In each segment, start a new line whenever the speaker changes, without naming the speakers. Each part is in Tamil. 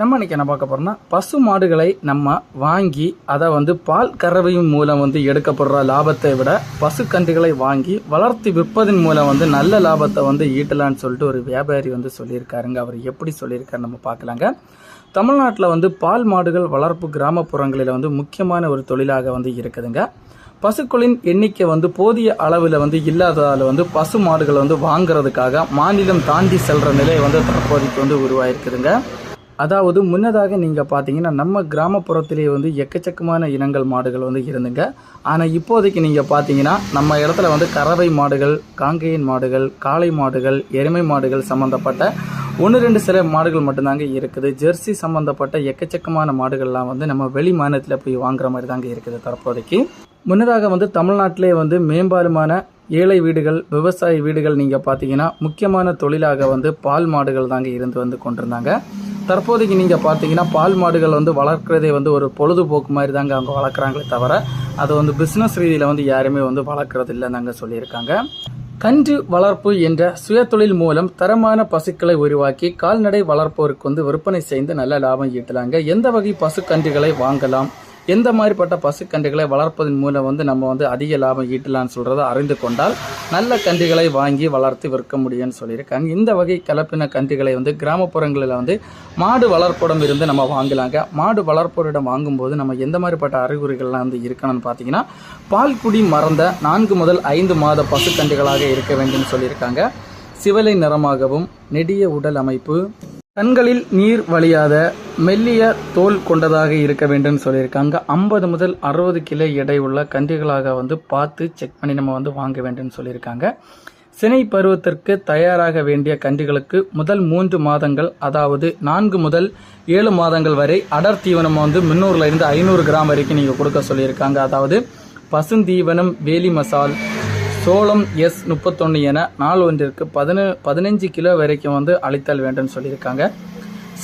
நம்ம இன்னைக்கு என்ன பார்க்க போகிறோம்னா பசு மாடுகளை நம்ம வாங்கி அதை வந்து பால் கறவையும் மூலம் வந்து எடுக்கப்படுற லாபத்தை விட பசு கன்றுகளை வாங்கி வளர்த்து விற்பதன் மூலம் வந்து நல்ல லாபத்தை வந்து ஈட்டலான்னு சொல்லிட்டு ஒரு வியாபாரி வந்து சொல்லியிருக்காருங்க. அவர் எப்படி சொல்லியிருக்காரு நம்ம பார்க்கலாங்க. தமிழ்நாட்டில் வந்து பால் மாடுகள் வளர்ப்பு கிராமப்புறங்களில் வந்து முக்கியமான ஒரு தொழிலாக வந்து இருக்குதுங்க. பசுக்களின் எண்ணிக்கை வந்து போதிய அளவில் வந்து இல்லாததால் வந்து பசு மாடுகளை வந்து வாங்குறதுக்காக மாநிலம் தாண்டி செல்கிற நிலை வந்து தற்போதைக்கு வந்து உருவாயிருக்குதுங்க. அதாவது முன்னதாக நீங்கள் பார்த்தீங்கன்னா நம்ம கிராமப்புறத்திலேயே வந்து எக்கச்சக்கமான இனங்கள் மாடுகள் வந்து இருந்துங்க. ஆனால் இப்போதைக்கு நீங்கள் பார்த்தீங்கன்னா நம்ம இடத்துல வந்து கறவை மாடுகள் காங்கேயன் மாடுகள் காளை மாடுகள் எருமை மாடுகள் சம்மந்தப்பட்ட ஒன்று ரெண்டு சில மாடுகள் மட்டும்தாங்க இருக்குது. ஜெர்சி சம்மந்தப்பட்ட எக்கச்சக்கமான மாடுகள்லாம் வந்து நம்ம வெளி மாநிலத்தில் போய் வாங்குற மாதிரி தாங்க இருக்குது தற்போதைக்கு. முன்னதாக வந்து தமிழ்நாட்டிலே வந்து மேம்பாலுமான ஏழை வீடுகள் விவசாய வீடுகள் நீங்கள் பார்த்தீங்கன்னா முக்கியமான தொழிலாக வந்து பால் மாடுகள் தாங்க இருந்து வந்து கொண்டிருந்தாங்க. தற்போதைக்கு நீங்கள் பார்த்தீங்கன்னா பால் மாடுகள் வந்து வளர்க்குறதே வந்து ஒரு பொழுதுபோக்கு மாதிரி தாங்க அவங்க வளர்க்குறாங்களே தவிர அதை வந்து பிஸ்னஸ் ரீதியில் வந்து யாருமே வந்து வளர்க்குறது இல்லைன்னு சொல்லியிருக்காங்க. கன்று வளர்ப்பு என்ற சுயதொழில் மூலம் தரமான பசுக்களை உருவாக்கி கால்நடை வளர்ப்போருக்கு வந்து விற்பனை செய்து நல்ல லாபம் ஈட்டலாங்க. எந்த வகை பசு கன்றுகளை வாங்கலாம்? எந்த மாதிரிப்பட்ட பசுக்கன்றுகளை வளர்ப்பதன் மூலம் வந்து நம்ம வந்து அதிக லாபம் ஈட்டலாம்னு சொல்கிறத அறிந்து கொண்டால் நல்ல கன்றுகளை வாங்கி வளர்த்து விற்க முடியும்னு சொல்லியிருக்காங்க. இந்த வகை கலப்பின கன்றுகளை வந்து கிராமப்புறங்களில் வந்து மாடு வளர்ப்பிடம் இருந்து நம்ம வாங்கலாங்க. மாடு வளர்ப்போரிடம் வாங்கும்போது நம்ம எந்த மாதிரிப்பட்ட அறிகுறிகள்லாம் வந்து இருக்கணும்னு பார்த்தீங்கன்னா பால்குடி மறந்த நான்கு முதல் ஐந்து மாத பசுக்கன்றுகளாக இருக்க வேண்டும் சொல்லியிருக்காங்க. சிவலை நிறமாகவும் நெடிய உடல் அமைப்பு கண்களில் நீர் வழியாத மெல்லிய தோல் கொண்டதாக இருக்க வேண்டும்னு சொல்லியிருக்காங்க. ஐம்பது முதல் அறுபது கிலோ எடை உள்ள கன்றுகளாக வந்து பார்த்து செக் பண்ணி நம்ம வந்து வாங்க வேண்டும் சொல்லியிருக்காங்க. சினை பருவத்திற்கு தயாராக வேண்டிய கன்றுகளுக்கு முதல் மூன்று மாதங்கள் அதாவது நான்கு முதல் ஏழு மாதங்கள் வரை அடர் தீவனம் வந்து முந்நூறுல இருந்து ஐநூறு கிராம் வரைக்கும் நீங்கள் கொடுக்க சொல்லியிருக்காங்க. அதாவது பசுந்தீவனம் வேலி மசால் சோளம் எஸ் முப்பத்தொன்று என நாள் ஒன்றிற்கு பதின பதினஞ்சு கிலோ வரைக்கும் வந்து அளித்தல் வேண்டும் சொல்லியிருக்காங்க.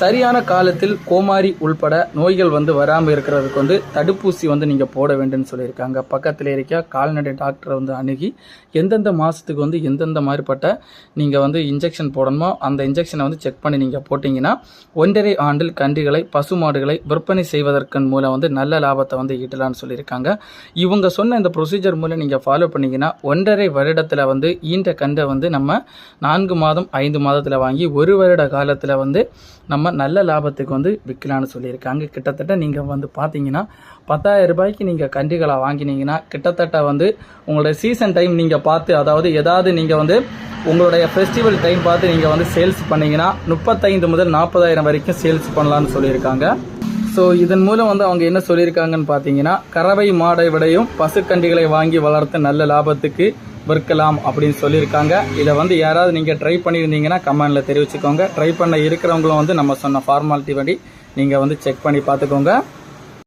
சரியான காலத்தில் கோமாரி உள்பட நோய்கள் வந்து வராமல் இருக்கிறதுக்கு வந்து தடுப்பூசி வந்து நீங்கள் போட வேண்டும்னு சொல்லியிருக்காங்க. பக்கத்தில் இருக்க கால்நடை டாக்டரை வந்து அணுகி எந்தெந்த மாதத்துக்கு வந்து எந்தெந்த மாதிரிப்பட்ட நீங்கள் வந்து இன்ஜெக்ஷன் போடணுமோ அந்த இன்ஜெக்ஷனை வந்து செக் பண்ணி நீங்கள் போட்டிங்கன்னா ஒன்றரை ஆண்டில் கன்றுகளை பசுமாடுகளை விற்பனை செய்வதற்கன் மூலம் வந்து நல்ல லாபத்தை வந்து ஈட்டலாம்னு சொல்லியிருக்காங்க. இவங்க சொன்ன இந்த ப்ரொசீஜர் மூலம் நீங்கள் ஃபாலோ பண்ணிங்கன்னா ஒன்றரை வருடத்தில் வந்து ஈன்ற கன்றை வந்து நம்ம நான்கு மாதம் ஐந்து மாதத்தில் வாங்கி ஒரு வருட காலத்தில் வந்து நம்ம நல்ல லாபத்துக்கு வந்து விற்கலான்னு சொல்லியிருக்காங்க கிட்டத்தட்ட நீங்கள் வந்து பார்த்தீங்கன்னா பத்தாயிரம் ரூபாய்க்கு நீங்கள் கன்றுகளை வாங்கினீங்கன்னா கிட்டத்தட்ட வந்து உங்களுடைய சீசன் டைம் நீங்கள் பார்த்து அதாவது ஏதாவது நீங்கள் வந்து உங்களுடைய ஃபெஸ்டிவல் டைம் பார்த்து நீங்கள் வந்து சேல்ஸ் பண்ணிங்கன்னா முப்பத்தைந்து முதல் நாற்பதாயிரம் வரைக்கும் சேல்ஸ் பண்ணலான்னு சொல்லியிருக்காங்க. ஸோ இதன் மூலம் வந்து அவங்க என்ன சொல்லியிருக்காங்கன்னு பார்த்தீங்கன்னா கறவை மாடை விடையும் பசுக்கண்டிகளை வாங்கி வளர்த்து நல்ல லாபத்துக்கு விற்கலாம் அப்படின்னு சொல்லியிருக்காங்க. இதை வந்து யாராவது நீங்கள் ட்ரை பண்ணியிருந்தீங்கன்னா கமெண்டில் தெரிவிச்சுக்கோங்க. ட்ரை பண்ண இருக்கிறவங்களும் வந்து நம்ம சொன்ன ஃபார்மாலிட்டி படி நீங்கள் வந்து செக் பண்ணி பார்த்துக்கோங்க.